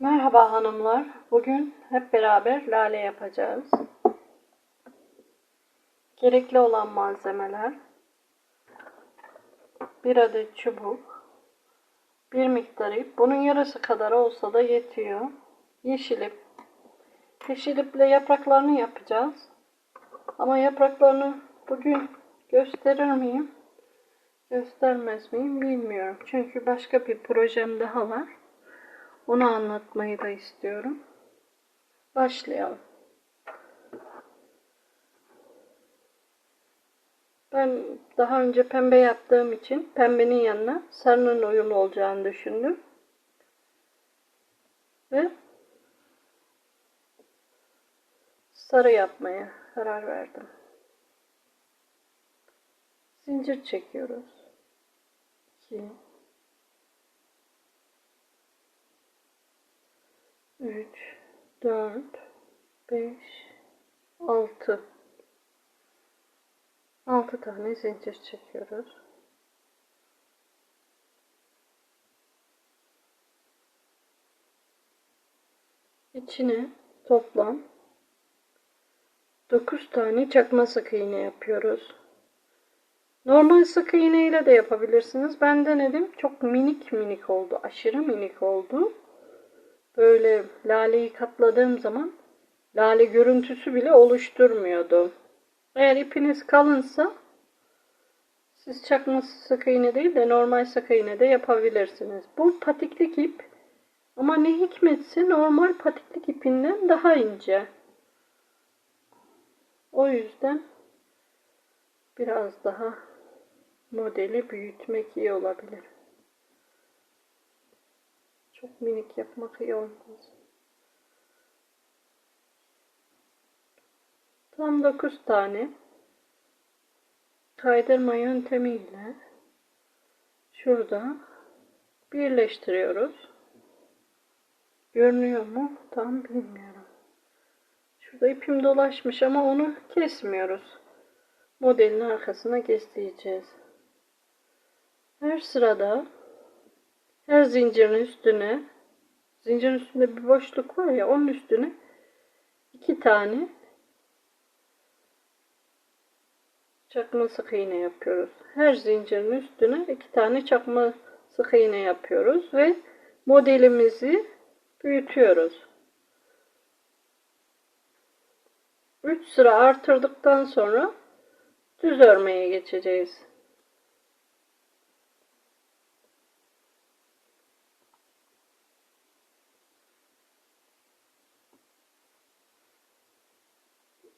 Merhaba hanımlar. Bugün hep beraber lale yapacağız. Gerekli olan malzemeler bir adet çubuk, bir miktar ip. Bunun yarısı kadar olsa da yetiyor. Yeşil ip. Yeşil iple yapraklarını yapacağız. Ama yapraklarını bugün gösterir miyim? Göstermez miyim bilmiyorum. Çünkü başka bir projem daha var. Onu anlatmayı da istiyorum. Başlayalım. Ben daha önce pembe yaptığım için pembenin yanına sarının uyumlu olacağını düşündüm. Ve sarı yapmaya karar verdim. Zincir çekiyoruz. 2 3 4 5 6 6 tane zincir çekiyoruz. İçine toplam 9 tane çakma sık iğne yapıyoruz. Normal sık iğne ile de yapabilirsiniz. Ben denedim. Çok minik minik oldu. Aşırı minik oldu böyle laleyi katladığım zaman lale görüntüsü bile oluşturmuyordu. Eğer ipiniz kalınsa siz çakma sık iğne değil de normal sık iğne de yapabilirsiniz. Bu patiklik ip ama ne hikmetse normal patiklik ipinden daha ince. O yüzden biraz daha modeli büyütmek iyi olabilir. Minik yapmak iyi olmaz. Tam 9 tane kaydırma yöntemiyle şurada birleştiriyoruz. Görünüyor mu? Tam bilmiyorum. Şurada ipim dolaşmış ama onu kesmiyoruz. Modelin arkasına geçeceğiz. Her sırada her zincirin üstüne zincirin üstünde bir boşluk var ya onun üstüne iki tane çakma sık iğne yapıyoruz. Her zincirin üstüne iki tane çakma sık iğne yapıyoruz ve modelimizi büyütüyoruz. 3 sıra artırdıktan sonra düz örmeye geçeceğiz.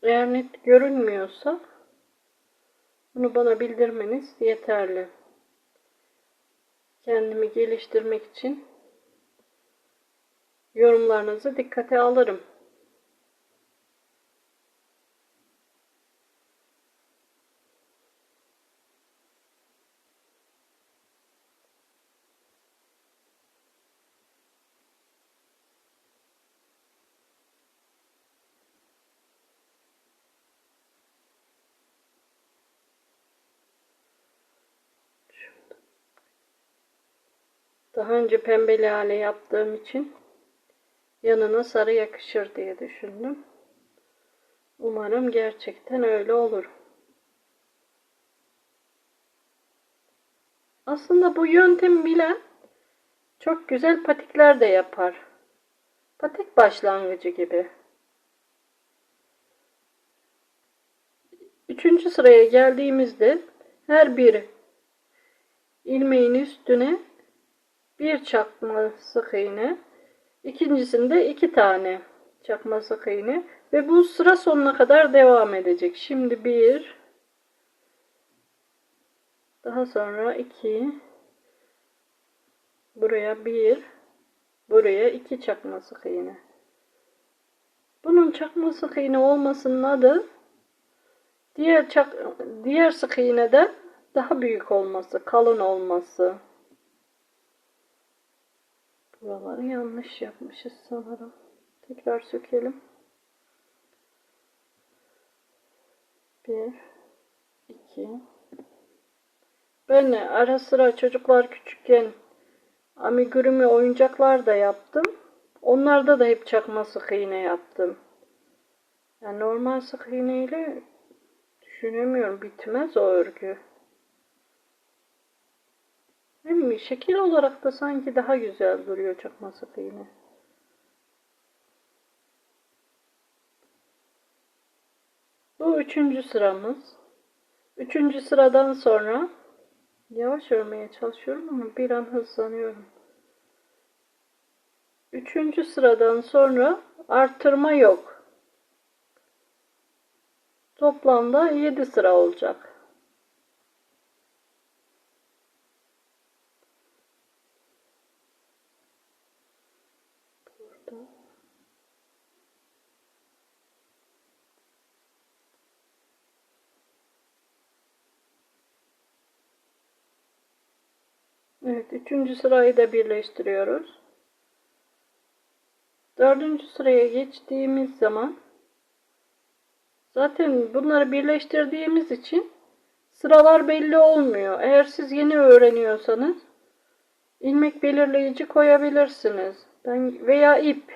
Eğer net görünmüyorsa bunu bana bildirmeniz yeterli. Kendimi geliştirmek için yorumlarınızı dikkate alırım. Daha önce pembe lale yaptığım için yanına sarı yakışır diye düşündüm. Umarım gerçekten öyle olur. Aslında bu yöntem bilen çok güzel patikler de yapar. Patik başlangıcı gibi. Üçüncü sıraya geldiğimizde her bir ilmeğin üstüne bir çakma sık iğne. İkincisinde iki tane çakma sık iğne ve bu sıra sonuna kadar devam edecek. Şimdi bir daha sonra iki buraya bir buraya iki çakma sık iğne. Bunun çakma sık iğne olmasının adı diğer çak diğer sık iğneden daha büyük olması, kalın olması. Buraları yanlış yapmışız sanırım. Tekrar sökelim. Bir, iki. Ben ara sıra çocuklar küçükken amigurumi oyuncaklar da yaptım. Onlarda da hep çakma sık iğne yaptım. Yani normal sık iğneyle düşünemiyorum bitmez o örgü. Hem şekil olarak da sanki daha güzel duruyor çakma sık iğne. Bu üçüncü sıramız. Üçüncü sıradan sonra yavaş örmeye çalışıyorum ama bir an hızlanıyorum. Üçüncü sıradan sonra artırma yok. Toplamda 7 sıra olacak. Burada. Evet, üçüncü sırayı da birleştiriyoruz. Dördüncü sıraya geçtiğimiz zaman zaten bunları birleştirdiğimiz için sıralar belli olmuyor. Eğer siz yeni öğreniyorsanız ilmek belirleyici koyabilirsiniz. Ben veya ip.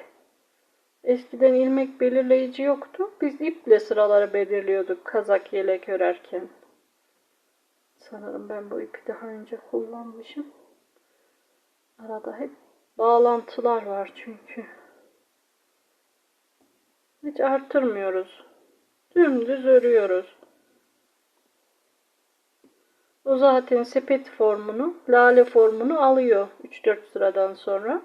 Eskiden ilmek belirleyici yoktu. Biz iple sıraları belirliyorduk kazak yelek örerken. Sanırım ben bu ipi daha önce kullanmışım. Arada hep bağlantılar var çünkü. Hiç artırmıyoruz. Dümdüz örüyoruz. O zaten sepet formunu, lale formunu alıyor 3-4 sıradan sonra.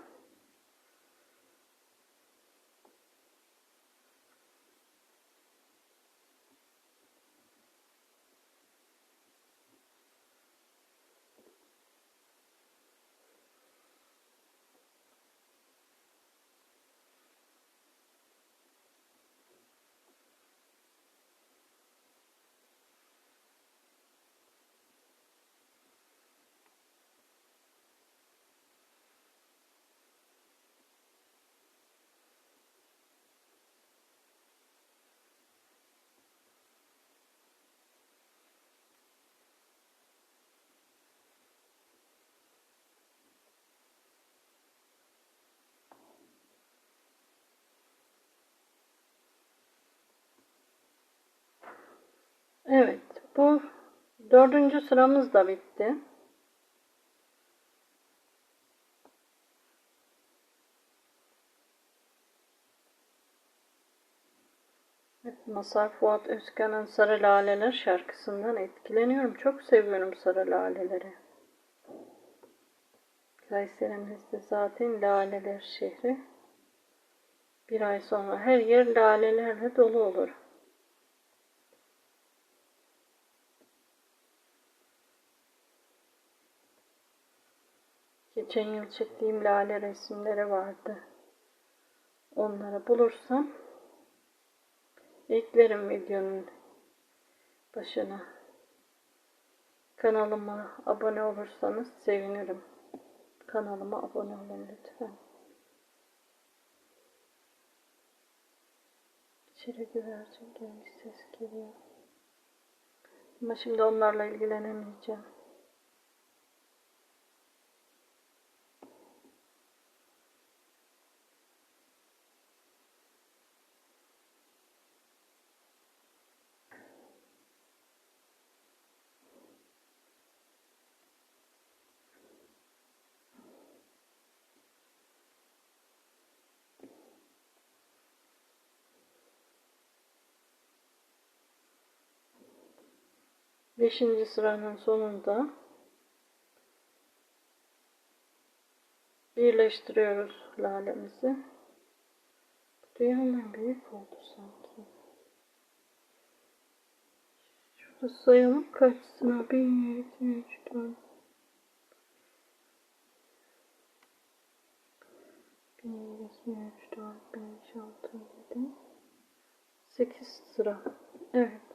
Evet, bu dördüncü sıramız da bitti. Masar Fuat Özkan'ın Sarı Laleler şarkısından etkileniyorum. Çok seviyorum sarı laleleri. Kayserimizde zaten laleler şehri. Bir ay sonra her yer lalelerle dolu olur. Geçen yıl çektiğim lale resimleri vardı. Onları bulursam eklerim videonun başına. Kanalıma abone olursanız sevinirim. Kanalıma abone olun lütfen. İçeri güvercin gelmiş ses geliyor. Ama şimdi onlarla ilgilenemeyeceğim. Beşinci sıranın sonunda birleştiriyoruz lalemizi. Dünyanın büyük oldu sanki. Şurada sayalım kaç sıra? 1, 2, 3, 4, 1, 2, 3, 4, 5, 6, 7, 8 sıra. Evet.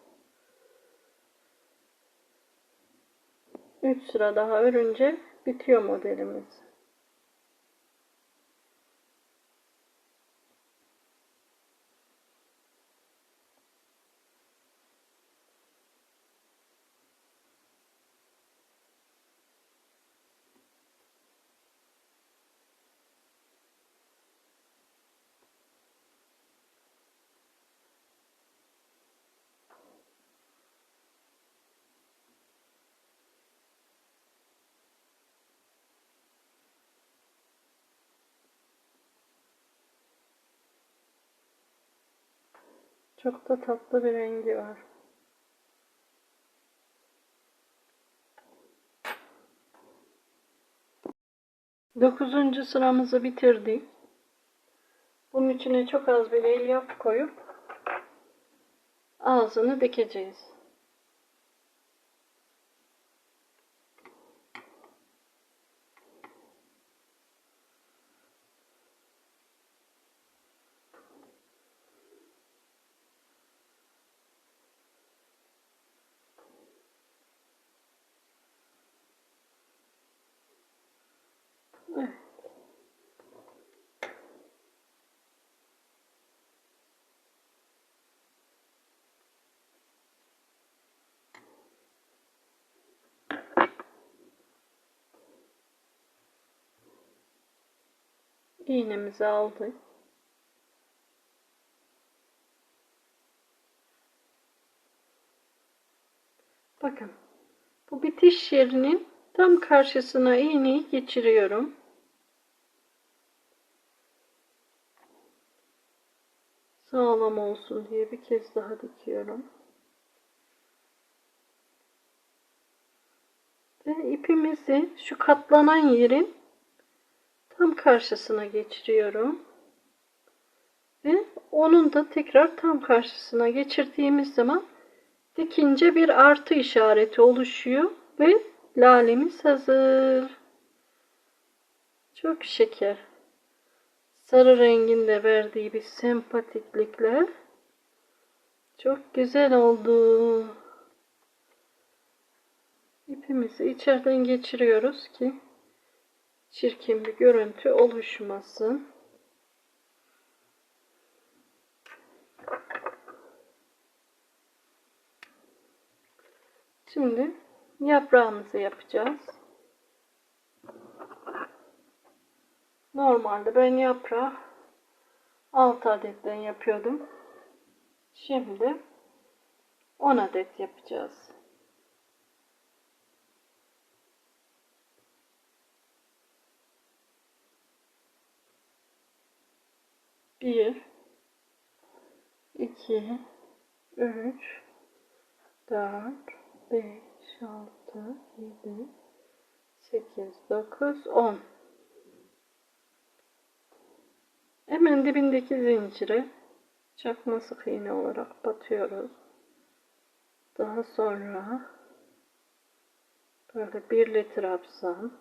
3 sıra daha örünce bitiyor modelimiz. Çok da tatlı bir rengi var. Dokuzuncu sıramızı bitirdik. Bunun içine çok az bir elyaf koyup ağzını dikeceğiz. Evet. İğnemizi aldık. Bakın. Bu bitiş yerinin tam karşısına iğneyi geçiriyorum. Sağlam olsun diye bir kez daha dikiyorum. Ve ipimizi şu katlanan yerin tam karşısına geçiriyorum. Ve onun da tekrar tam karşısına geçirdiğimiz zaman dikince bir artı işareti oluşuyor ve lalemiz hazır. Çok şeker. Sarı rengin de verdiği bir sempatiklikle çok güzel oldu. İpimizi içeriden geçiriyoruz ki çirkin bir görüntü oluşmasın. Şimdi yaprağımızı yapacağız. Normalde ben yaprağı 6 adetten yapıyordum. Şimdi 10 adet yapacağız. Bir, iki, üç, dört, beş, altı, yedi, sekiz, dokuz, on. Hemen dibindeki zincire çakma sık iğne olarak batıyoruz. Daha sonra böyle birli trabzan.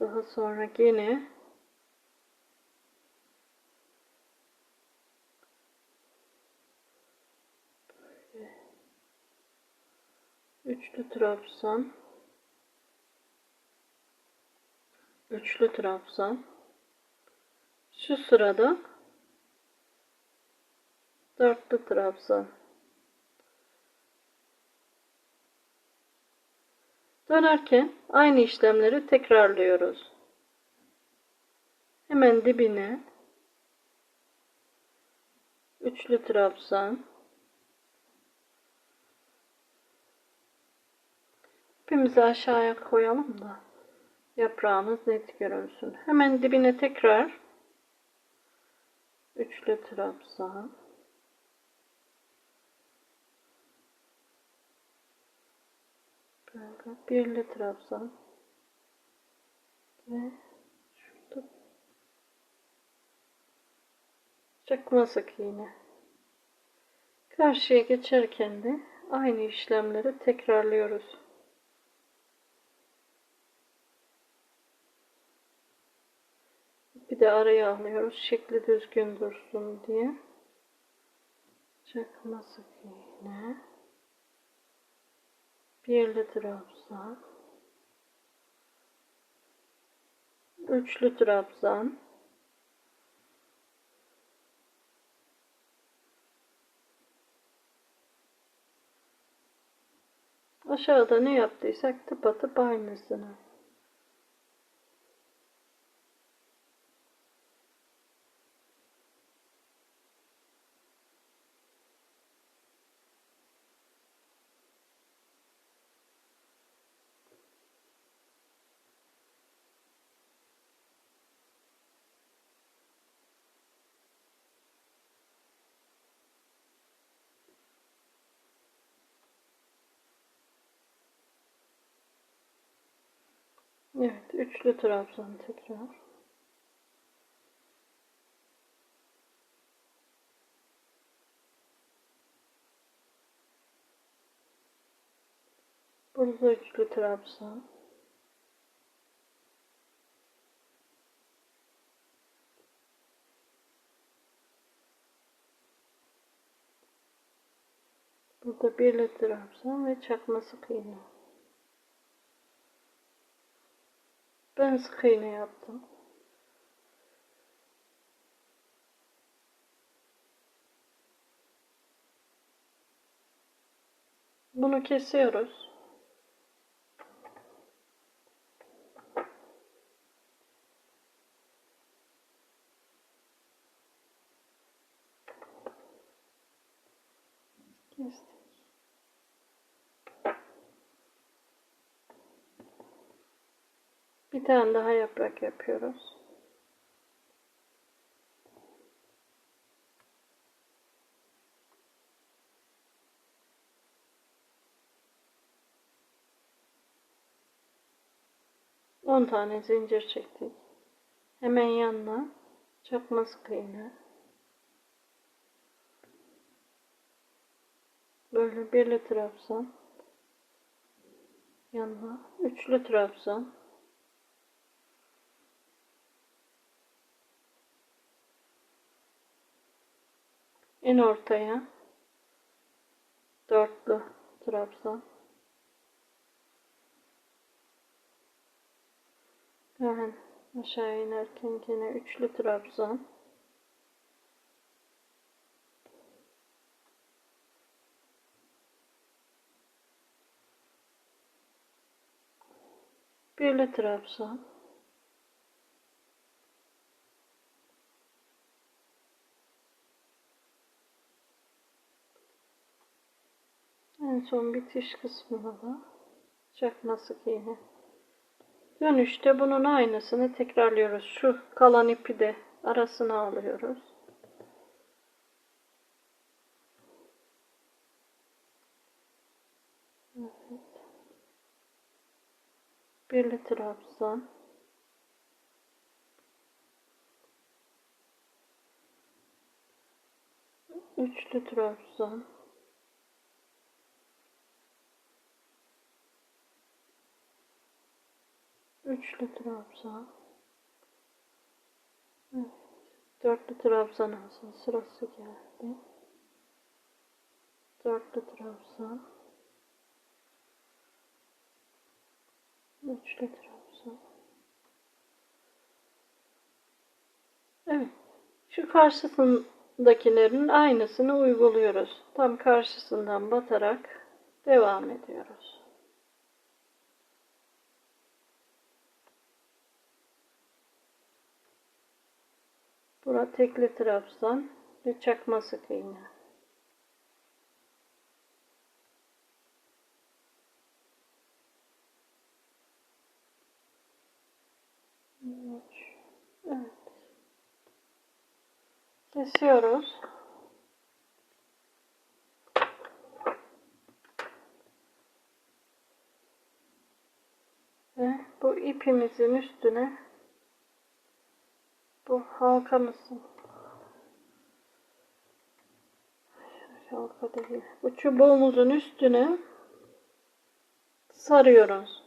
Daha sonra yine üçlü trabzan. Üçlü trabzan. Şu sırada dörtlü trabzan. Dönerken aynı işlemleri tekrarlıyoruz. Hemen dibine üçlü trabzan ipimizi aşağıya koyalım da yaprağımız net görünsün. Hemen dibine tekrar üçlü trabzan. Birli trabzan. Ve şurada. Çakma iğne karşıya geçerken de aynı işlemleri tekrarlıyoruz Bir de araya alıyoruz. Şekli düzgün dursun diye. Çakma sık iğne. Birli trabzan. Üçlü trabzan. Aşağıda ne yaptıysak tıpatıp aynısını. Üçlü trabzan tekrar. Burada üçlü trabzan. Burada birli trabzan ve çakma sık iğne. Ben sık iğne yaptım. Bunu kesiyoruz. Bir tane daha yaprak yapıyoruz. On tane zincir çektik. Hemen yanına çakma sık iğne. Böyle birli trabzan. Yanına üçlü trabzan. En ortaya dörtlü trabzan. Hemen aşağı inerken yine üçlü trabzan. Birli trabzan. En son bitiş kısmına da çakma iğne. Dönüşte bunun aynısını tekrarlıyoruz. Şu kalan ipi de arasına alıyoruz. Evet. Birli trabzan. Üçlü trabzan. Üçlü trabzan. Evet. Dörtlü trabzan alsın. Sırası geldi. Dörtlü trabzan. Üçlü trabzan. Evet. Şu karşısındakilerin aynısını uyguluyoruz. Tam karşısından batarak devam ediyoruz. Bura tekli trabzan ve çakma sık iğne. Evet. Kesiyoruz. Ve bu ipimizin üstüne bu halkamızın halka değil. Bu çubuğumuzun üstüne sarıyoruz.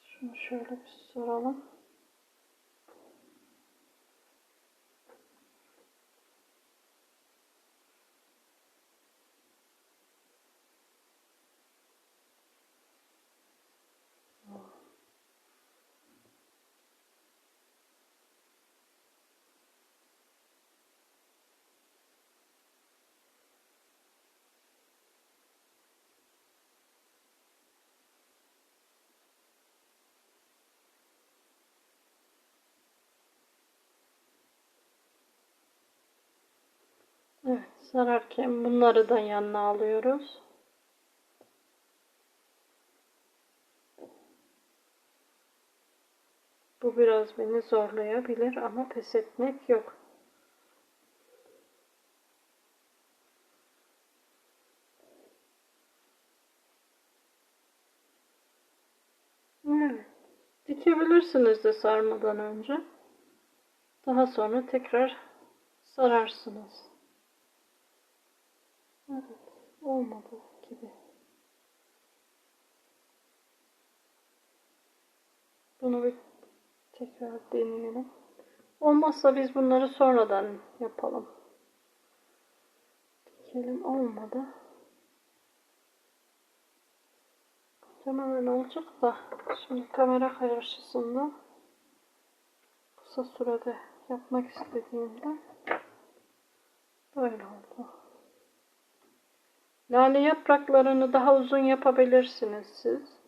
Şunu şöyle bir saralım. sararken bunları da yanına alıyoruz. Bu biraz beni zorlayabilir ama pes etmek yok. Evet. Dikebilirsiniz de sarmadan önce. Daha sonra tekrar sararsınız. Evet, olmadı gibi. Bunu bir tekrar deneyelim. Olmazsa biz bunları sonradan yapalım. Dikelim olmadı. Hemen olacak da şimdi kamera karşısında kısa sürede yapmak istediğimde böyle oldu. Lale yapraklarını daha uzun yapabilirsiniz siz.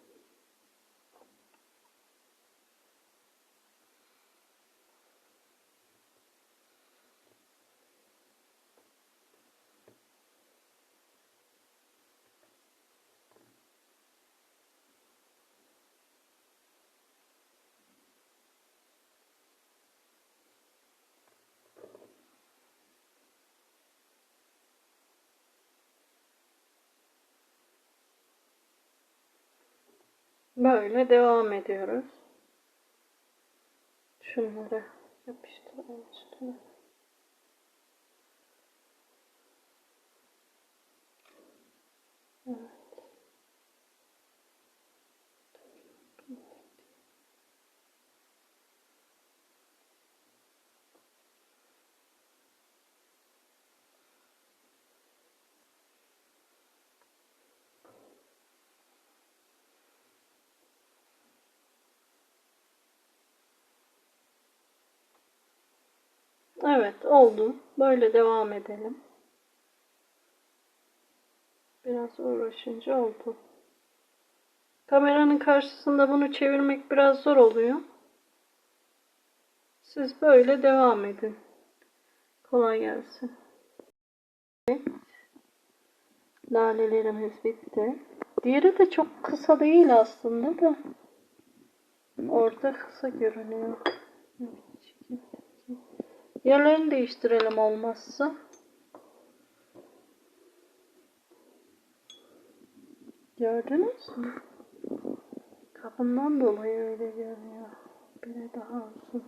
Böyle devam ediyoruz. Şunları yapıştıralım üstüne. Evet oldu. Böyle devam edelim. Biraz uğraşınca oldu. Kameranın karşısında bunu çevirmek biraz zor oluyor. Siz böyle devam edin. Kolay gelsin. Evet. Lalelerimiz bitti. Diğeri de çok kısa değil aslında da. Orada kısa görünüyor. Yerlerini değiştirelim olmazsa. Gördünüz mü? Kapından dolayı öyle görünüyor. Biri daha uzun.